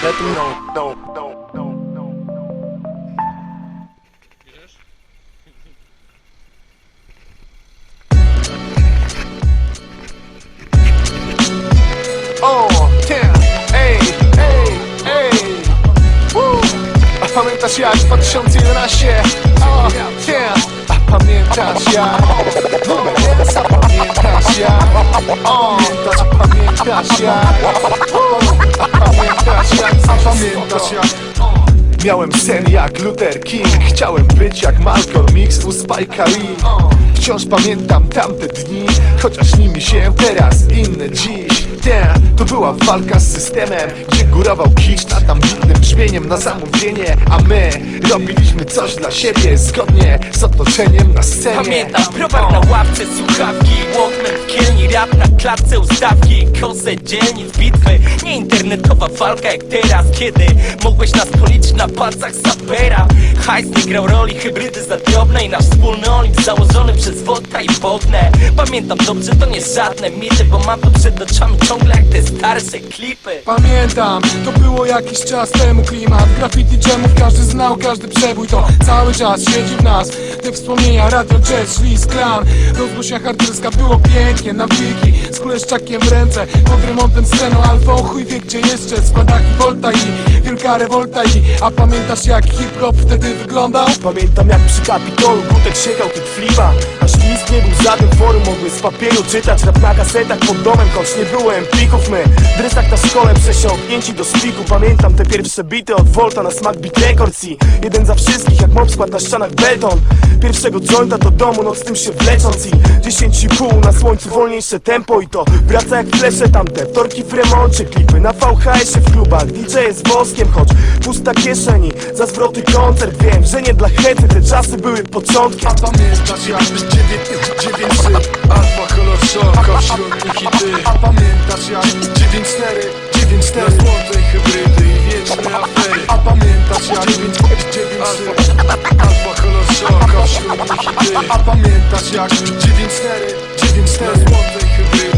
Know, no, no, no, no, no. O, damn, ej, ej, ej Woo. A pamiętasz jak 2011? O, a pamiętasz jak Yes, a pamiętasz jak a pamiętasz jak pamiętasz jak pamiętasz jak Miałem sen jak Luther King. Chciałem być jak Malcolm X u Spike'a Lee. Wciąż pamiętam tamte dni Chociaż nimi się teraz inny dziś Damn, to była walka z systemem Gdzie górował kicz nad ambitnym brzmieniem na zamówienie A my robiliśmy coś dla siebie Zgodnie z otoczeniem na scenie. Pamiętam browar na ławce, słuchawki Walkman w rap na klatce, ustawki Kose, dzielnic, bitwy. Nie internetowa walka jak teraz Kiedy mogłeś nas policzyć na palcach sapera. Hajs nie grał roli, hybrydy za drobne I nasz wspólny olimp założony przez Wodka i Bognę Pamiętam dobrze, to nie żadne mity Bo mam to przed oczami ciągle jak te starsze klipy. Pamiętam, to było jakiś czas temu klimat. Graffiti dżemów każdy znał, każdy przebój To cały czas siedzi w nas. Te wspomnienia, radio, jazz, ślis, klan Rozgłośnia harcerska, było pięknie Na z kuleszczakiem w ręce Pod remontem sceną, alfą chuj wie gdzie jeszcze Składaki, volta i wielka rewolta i A pamiętasz jak hip-hop wtedy wyglądał? Pamiętam jak przy Kapitolu Gutek siekał tu flipa. A ślizg nie był żaden forum Mogły z papieru czytać rap na kasetach pod domem Choć nie było empików my W drysach na szkole przesiąknięci do szpiku Pamiętam te pierwsze bity od Volta na smak Beat Records I jeden za wszystkich jak mob skład na ścianach Belton. Pierwszego jointa do domu noc tym się wlecząc I dziesięć i pół na słońcu wolniejsze tempo I to wraca jak flesze tamte. Torki w remoncie, klipy na VHS-ie w klubach. DJ jest woskiem, choć pusta kieszeni. Za zwroty koncert wiem, że nie dla hecy Te czasy były początkiem. Pamiętasz jak dziewięcy Alfa kolor szok, wśród nich i ty A pamiętasz jak 94 94 Złotej hybrydy i wieczne afery. A pamiętasz jak 94 Alfa kolor szok, wśród nich i ty A pamiętasz jak 94 94 Złotej hybrydy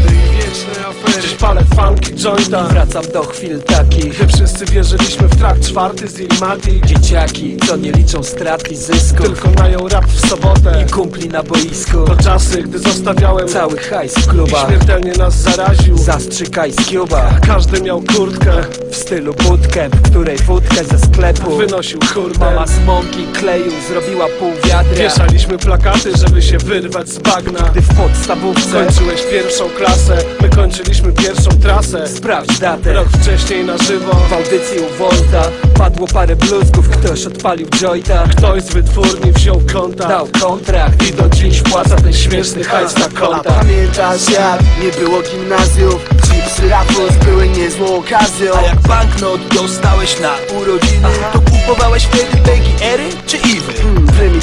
i wieczne afery Dziś palę funky jointa. Wracam do chwil takich Gdy wszyscy wierzyliśmy w trakt czwarty z Ilmati. Dzieciaki, co nie liczą strat i zysku Tylko mają rap w sobotę I kumpli na boisku. To czasy, gdy zostawiałem Cały hajs w I klubach śmiertelnie nas zaraził. Zastrzykaj z Cuba Każdy miał kurtkę W stylu bootcamp, w której wódkę ze sklepu Wynosił kurde Mama z mąki kleju zrobiła pół wiadra. Wieszaliśmy plakaty, żeby się wyrwać z bagna. Gdy w podstawówce Kończyłeś pierwszą klasę My kończyliśmy pierwszą trasę. Sprawdź datę. Rok wcześniej na żywo. W audycji u Volta Padło parę bluzków, ktoś odpalił jointa Ktoś z wytwórni wziął konta. Dał kontrakt. I do dziś płaca ten śmieszny hajs na konta. Pamiętasz jak nie było gimnazjów? Chipsy rapos były niezłą okazją. A jak banknot dostałeś na urodziny To kupowałeś wtedy Peggy Ery czy Iwy?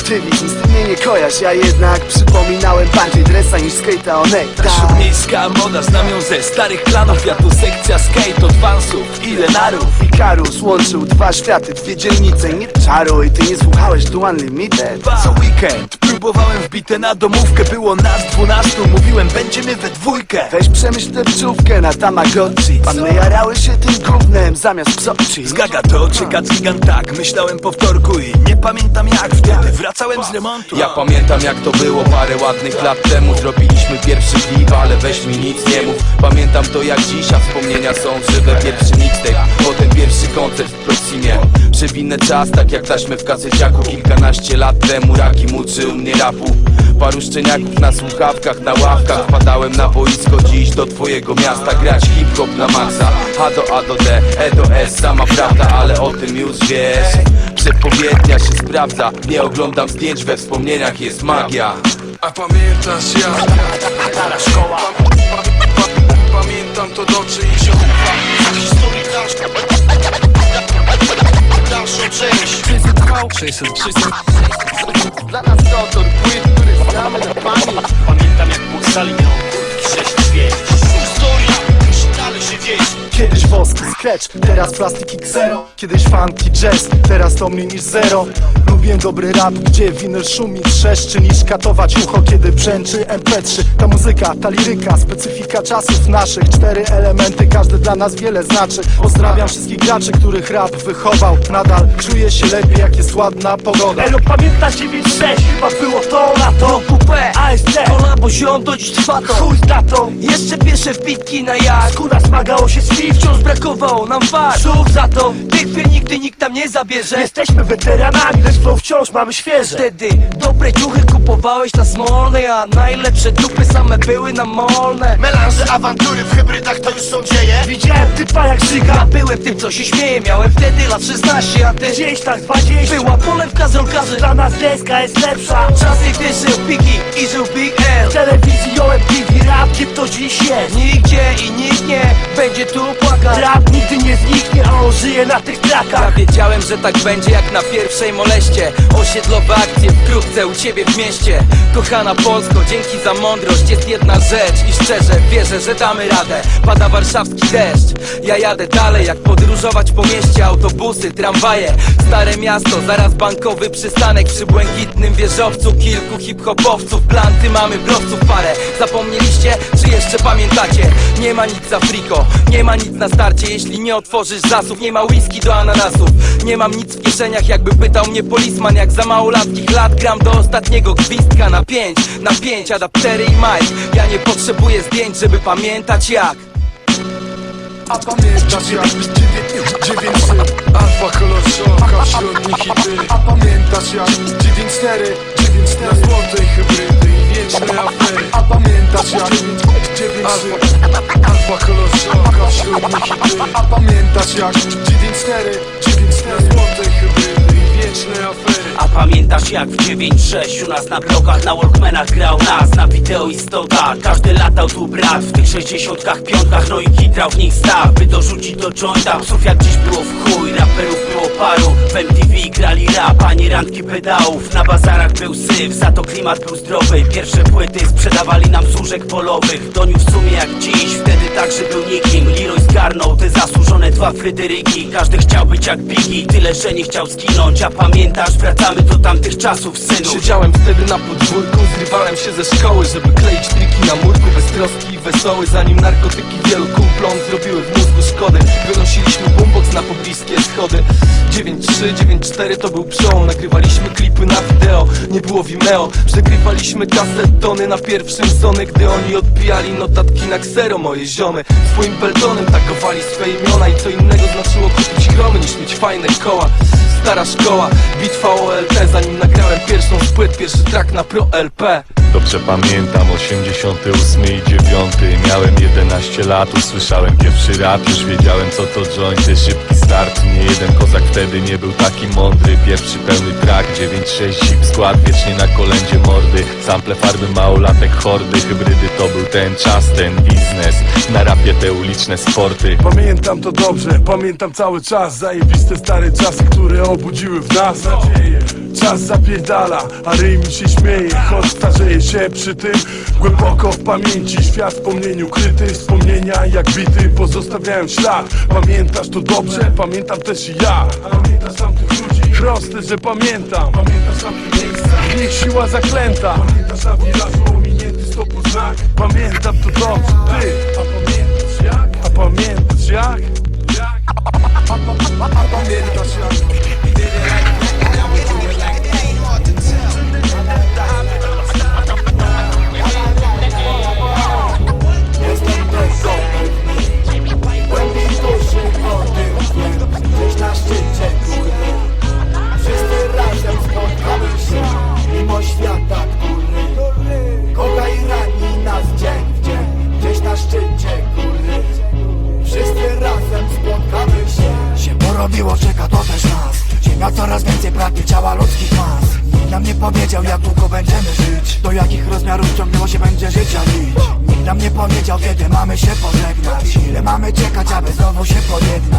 Hmm, Prymitywizm z tym mnie nie kojarz Ja jednak przypominałem bardziej dresa niż skate'a Onekta Śródmiejska moda znam ją ze starych planów. Ja tu sekcja skate od fansów Ile narów. Ikarus łączył dwa światy, dwie dzielnice. Nie czaruj, ty nie słuchałeś tu Unlimited Co weekend próbowałem wbite na domówkę Było nas dwunastu, mówiłem będziemy we dwójkę. Weź przemyśl tę wczówkę na Tamagotchi. Panny jarały się tym gównem zamiast psoci Z gaga to czy gigant tak Myślałem po wtorku. I nie pamiętam jak Wtedy wracałem z remontu. Ja pamiętam jak to było parę ładnych lat temu. Zrobiliśmy pierwszy klip, ale weź mi nic nie mów. Pamiętam to jak dziś, a wspomnienia są żywe Pierwszy mixtape, potem pierwszy koncert w Proximie. Przewinę czas, tak jak taśmy w kaseciaku Kilkanaście lat temu Rakim uczył mnie rapu Paru szczeniaków na słuchawkach, na ławkach Wpadałem na boisko dziś do twojego miasta Grać hip-hop na maksa A do A do D, E do S, sama prawda Ale o tym już wiesz Przepowiednia się sprawdza Nie oglądam zdjęć, we wspomnieniach jest magia A pamiętasz jak Stara szkoła Pamiętam to do obuwa Historii dalszą Dalszą część 600 Dla nas to płyt, na pamięć Pamiętam jak po sali miał 6 Historia musi dalej się Kiedyś wosk krecz Teraz plastiki ksero Kiedyś funky jazz, teraz to mniej niż zero Lubię dobry rap, gdzie winyl szumi trzeszczy Niż katować ucho, kiedy brzęczy MP3 Ta muzyka, ta liryka, specyfika czasów naszych. Cztery elementy, każdy dla nas wiele znaczy. Pozdrawiam wszystkich graczy, których rap wychował. Nadal czuję się lepiej, jak jest ładna pogoda. Elo, pamiętasz 9-6? Chyba było to lato. Kupę, AST, kolabo ziom do dziś trwa to. Chuj z datą. Jeszcze pierwsze wbitki na jak Skóra smagało się z Wciąż brakowało nam war Słów za to, tych nigdy nikt nam nie zabierze. Jesteśmy weteranami, lecz flow wciąż mamy świeże. Wtedy dobre ciuchy kupowałeś na smolnej A najlepsze dupy same były na molne. Melanże, awantury w hybrydach to już są dzieje. Widziałem typa jak Ja żyga. Byłem tym co się śmieje. Miałem wtedy lat 16, a ty Gdzieś tak 20 Była polewka z rolkarzy. Dla nas deska jest lepsza. Czasy gdy żył Biggie i żył Big L. W telewizji OMTV rap, kim to dziś jest. Nigdzie i nikt nie będzie tu płakać. Rap nigdy nie zniknie, a on żyje na tych Ja trakach wiedziałem, że tak będzie jak na pierwszej moleście Osiedlowe akcje wkrótce u ciebie w mieście. Kochana Polsko, dzięki za mądrość. Jest jedna rzecz i szczerze wierzę, że damy radę. Pada warszawski deszcz. Ja jadę dalej, jak podróżować po mieście. Autobusy, tramwaje, stare miasto. Zaraz bankowy przystanek przy błękitnym wieżowcu. Kilku hip-hopowców, planty mamy browców parę. Zapomnieliście, jeszcze pamiętacie? Nie ma nic za friko, nie ma nic na starcie. Jeśli nie otworzysz zasów, nie ma whisky do ananasów. Nie mam nic w kieszeniach, jakby pytał mnie polisman. Jak za małolatkich lat gram do ostatniego gwizdka Na pięć, na pięć, adaptery i mic Ja nie potrzebuję zdjęć, żeby pamiętać jak. A pamiętasz jak dziewięć Alfa kolor szoka, wśród nich i ty A pamiętasz jak dziewięć cztery dziewięć cztery Na złotej hybrydy i wieczne afery. A pamiętasz jak marzy Alba kolor wśród nich A pamiętasz jak 9-4 afery. A pamiętasz jak w 9-6 u nas na blokach na Walkmanach grał nas Na wideo istota, każdy latał tu brat W tych 60 piątkach, no i kitrał w nich staw By dorzucić do jointa, psów jak dziś było w chuj. Raperów było paru, w MTV grali rap A nie randki pedałów, na bazarach był syf Za to klimat był zdrowy, pierwsze płyty sprzedawali nam z łóżek polowych. Doniu w sumie jak dziś, wtedy także był nikim. Leroy zgarnął te zasłużone dwa Fryderyki. Każdy chciał być jak Biggie, tyle że nie chciał zginąć A pamiętasz, wracamy do tamtych czasów, synu. Siedziałem wtedy na podwórku, zrywałem się ze szkoły Żeby kleić triki na murku, beztroski i wesoły Zanim narkotyki wielu kumplom zrobiły w mózgu szkody Wynosiliśmy boombox na pobliskie schody. 9-3, 9-4 to był przełom. Nagrywaliśmy klipy na wideo, nie było Vimeo. Przegrywaliśmy kasetony na pierwszym Sony Gdy oni odbijali notatki na ksero Moje ziomy. Swoim peltonem takowali swe imiona I co innego znaczyło kupić chromy niż mieć fajne koła Stara szkoła, bitwa o LP Zanim nagrałem pierwszą z płyt, pierwszy track na Pro LP Dobrze pamiętam 88 i 9 Miałem 11 lat, usłyszałem pierwszy rap Już wiedziałem co to jointy, szybki start Nie jeden kozak wtedy nie był taki mądry. Pierwszy pełny track, 9-6 zip skład Wiecznie na kolędzie mordy. Sample farby, małolatek, hordy Hybrydy to był ten czas, ten biznes. Na rapie te uliczne sporty. Pamiętam to dobrze, pamiętam cały czas. Zajebiste stare czasy, które obudziły w nas nadzieję Czas zapierdala, a ryj mi się śmieje Choć starzeje się przy tym Głęboko w pamięci Świat w wspomnieniu kryty Wspomnienia jak bity pozostawiają ślad Pamiętasz to dobrze? Pamiętam też i ja Pamiętasz tamtych ludzi? Proste, że pamiętam Pamiętasz tamte miejsca? W nich siła zaklęta Pamiętasz na wirażu ominięty stopu znak Pamiętam to dobrze, ty A pamiętasz jak? A pamiętasz jak? Jak? A, a, a,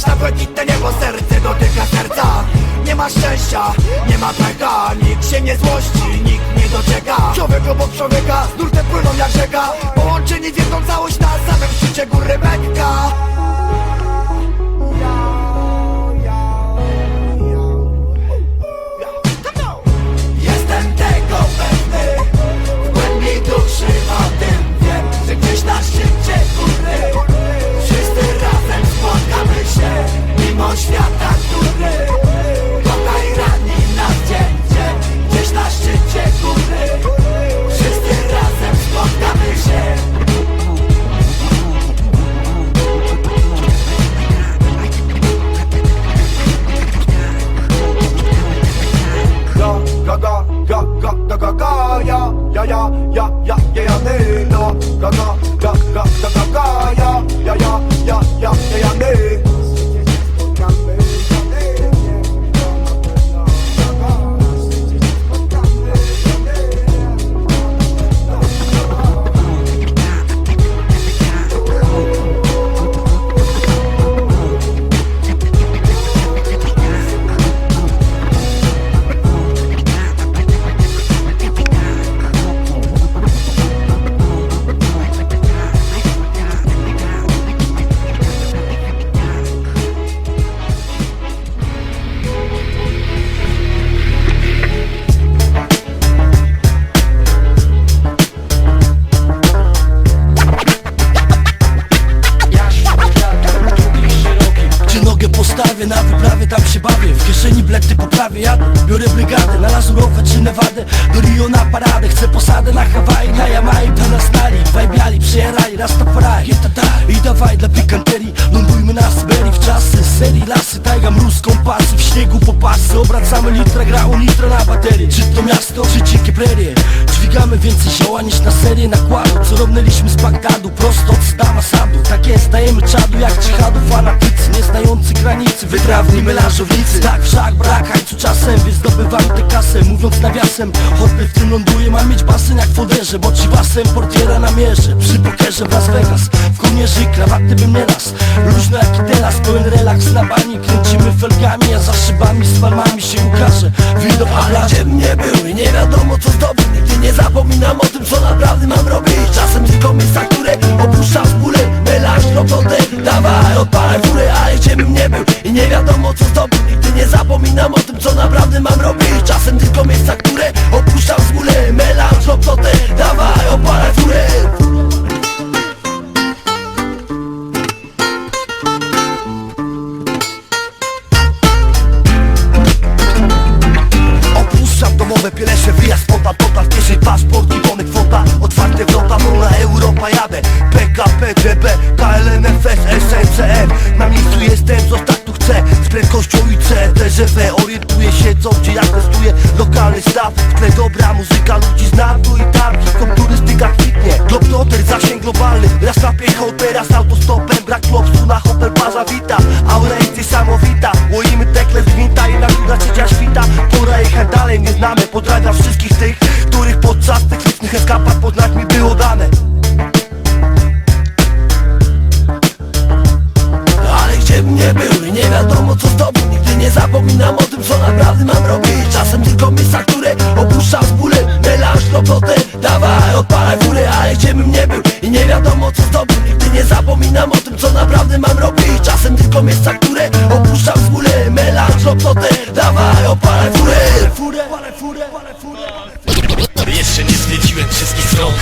na błękitne niebo, serce dotyka serca. Nie ma szczęścia, nie ma pecha. Nikt się nie złości, nikt nie doczeka. Człowiek obok człowieka, z nurtem płyną jak rzeka. Połączeni w jedną całość na samym szczycie góry Że gdzieś na szczycie na Hawaii Na Jamaj, to nas nali. Wajbiali, przyjarali, Rastafari I dawaj dla pikanterii Lądujmy na Syberii w czasy Serii, lasy, tajga, mróz, kompasy. W śniegu popasy, obracamy litra Grało nitro na baterii. Czy to miasto, czy dzikie prerie Dźwigamy więcej zioła niż na serię nakładu. Co robnęliśmy z Bagdadu, prosto od Stama Sadu Tak jest, dajemy czadu jak dżihadu fanatycy Nie znający granicy, wytrawni melanżownicy Tak wszak brak hajcu czasem, więc zdobywam tę kasę. Mówiąc nawiasem, choćby w tym ląduję Mam mieć basen jak w foderze, bo ci basem portiera namierzę Przy pokerze w Las Vegas, w kołnierzy krawaty bym nie raz. Luźno jak i teraz, pełen relaks na bani. Kręcimy felgami, a za szybami z palmami się ukaże. Widok Ale gdzie bym nie był i nie wiadomo co zdobyć Nigdy nie zapominam o tym co naprawdę mam robić. Czasem tylko miejsca, które opuszczam z bólem Melanż, to ty, dawaj odpalaj furę Ale gdzie bym nie był i nie wiadomo co zdobyć Nigdy nie zapominam o tym co naprawdę mam robić. Czasem tylko lokalny staw W tle dobra muzyka, ludzi znam tu i zapominam o tym co naprawdę mam robić. Czasem tylko miejsca, które opuszczam z bólem Melanż, robotę, dawaj, odpalaj furę Ale gdzie bym nie był i nie wiadomo co zdobył Nigdy nie zapominam o tym co naprawdę mam robić. Czasem tylko miejsca, które opuszczam z bólem Melanż, robotę, dawaj, odpalaj furę. Jeszcze nie zwiedziłem wszystkich stron